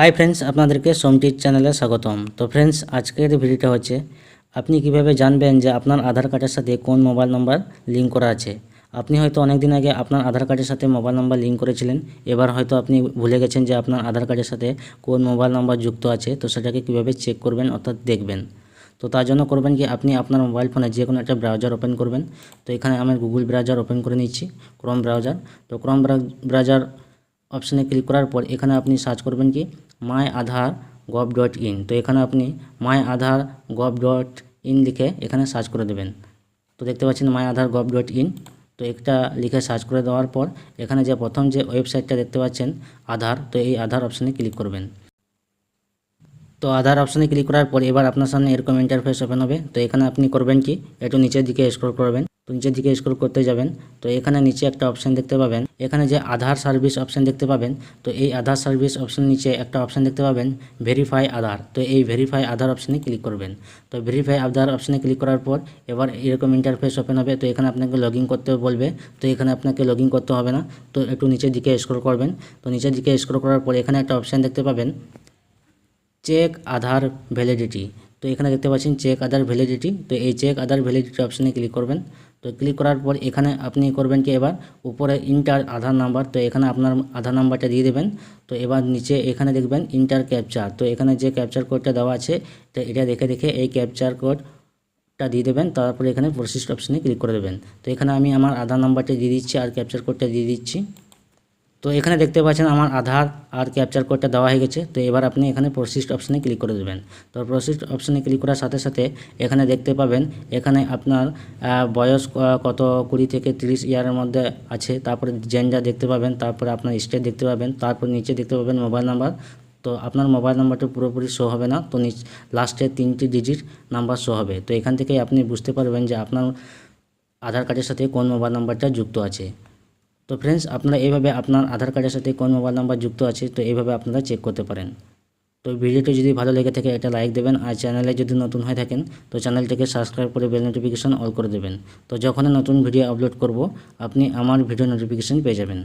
Hi friends আপনাদেরকে সোমটির চ্যানেলে স্বাগতম। তো ফ্রেন্ডস আজকের ভিডিওটা হচ্ছে, আপনি কীভাবে জানবেন যে আপনার আধার কার্ডের সাথে কোন মোবাইল নম্বর লিঙ্ক করা আছে? আপনি হয়তো অনেক দিন আগে আপনার আধার কার্ডের সাথে মোবাইল নাম্বার লিঙ্ক করেছিলেন, এবার হয়তো আপনি ভুলে গেছেন যে আপনার আধার কার্ডের সাথে কোন মোবাইল নাম্বার যুক্ত আছে, তো সেটাকে কীভাবে চেক করবেন অর্থাৎ দেখবেন। তো তার জন্য করবেন কি, আপনি আপনার মোবাইল ফোনে যে কোনো একটা ব্রাউজার ওপেন করবেন। তো এখানে আমি গুগল ব্রাউজার ওপেন করে নিচ্ছি ক্রোম ব্রাউজার তো ক্রোম ব্রাউজার অপশানে ক্লিক করার পর এখানে আপনি সার্চ করবেন কি? My Aadhaar gov dot in তো এখানে আপনি my Aadhaar gov dot in লিখে এখানে সার্চ করে দেবেন। তো দেখতে পাচ্ছেন my Aadhaar gov dot in তো একটা লিখে সার্চ করে দেওয়ার পর এখানে যে প্রথম যে ওয়েবসাইটটা দেখতে পাচ্ছেন আধার তো এই আধার অপশানে ক্লিক করবেন। তো আধার অপশানে ক্লিক করার পর এবার আপনার সামনে এরকম ইন্টারফেস ওপেন হবে। তো এখানে আপনি করবেন কি? একটু নিচের দিকে স্ক্রল করবেন। নিচের দিকে স্ক্রল করতে যাবেন, তো এখানে নিচে একটা অপশান দেখতে পাবেন। এখানে যে আধার সার্ভিস অপশান দেখতে পাবেন, তো এই আধার সার্ভিস অপশান নিচে একটা অপশান দেখতে পাবেন ভেরিফাই আধার। তো এই ভেরিফাই আধার অপশানে ক্লিক করবেন। তো ভেরিফাই আধার অপশানে ক্লিক করার পর এবার এরকম ইন্টারফেস ওপেন হবে, তো এখানে আপনাকে লগ করতে বলবে, তো এখানে আপনাকে লগ করতে হবে না, তো একটু নিচের দিকে স্ক্রল করবেন। তো নিচের দিকে স্ক্রল করার পর এখানে একটা অপশান দেখতে পাবেন চেক আধার ভ্যালিডিটি তো এখানে দেখতে পাচ্ছেন চেক আধার ভ্যালিডিটি তো এই চেক আধার ভ্যালিডিটি অপশানে ক্লিক করবেন। তো ক্লিক করার পর এখানে আপনি করবেন কি এবার? উপরে ইন্টার আধার নাম্বার তো এখানে আপনার আধার নাম্বারটা দিয়ে দেবেন। তো এবার নিচে এখানে দেখবেন ইন্টার ক্যাপচার তো এখানে যে ক্যাপচার কোডটা দেওয়া আছে, তো এটা দেখে দেখে এই ক্যাপচার কোডটা দিয়ে দেবেন, তারপরে এখানে প্রসিস্ট অপশানে ক্লিক করে দেবেন। তো এখানে আমি আমার আধার নাম্বারটা দিয়ে দিচ্ছি, আর ক্যাপচার কোডটা দিয়ে দিচ্ছি। তো এখানে দেখতে পাচ্ছেন আমার আধার আর ক্যাপচার কোডটা দেওয়া হয়ে গেছে। তো এবার আপনি এখানে প্রসিস্ট অপশানে ক্লিক করে দেবেন। তো প্রসিস্ট অপশানে ক্লিক করার সাথে সাথে এখানে দেখতে পাবেন, এখানে আপনার বয়স কত, কুড়ি থেকে তিরিশ ইয়ারের মধ্যে আছে। তারপরে জেন্ডার দেখতে পাবেন, তারপরে আপনার স্টেট দেখতে পাবেন, তারপর নিচে দেখতে পাবেন মোবাইল নাম্বার তো আপনার মোবাইল নাম্বারটা পুরোপুরি শো হবে না, তো নিচ লাস্টে তিনটি ডিজিট নাম্বার শো হবে। তো এখান থেকেই আপনি বুঝতে পারবেন যে আপনার আধার কার্ডের সাথে কোন মোবাইল নাম্বারটা যুক্ত আছে। তো ফ্রেন্ডস আপনারা এইভাবে আপনার আধার কার্ডের সাথে কোন মোবাইল নাম্বার যুক্ত আছে, তো এইভাবে আপনারা চেক করতে পারেন। তো ভিডিওটি যদি ভালো লেগে থাকে এটা লাইক দেবেন আর চ্যানেলে যদি নতুন হয়ে থাকেন, তো চ্যানেলটিকে সাবস্ক্রাইব করে বেল নোটিফিকেশন অল করে দেবেন। তো যখনই নতুন ভিডিও আপলোড করব, আপনি আমার ভিডিও নোটিফিকেশন পেয়ে যাবেন।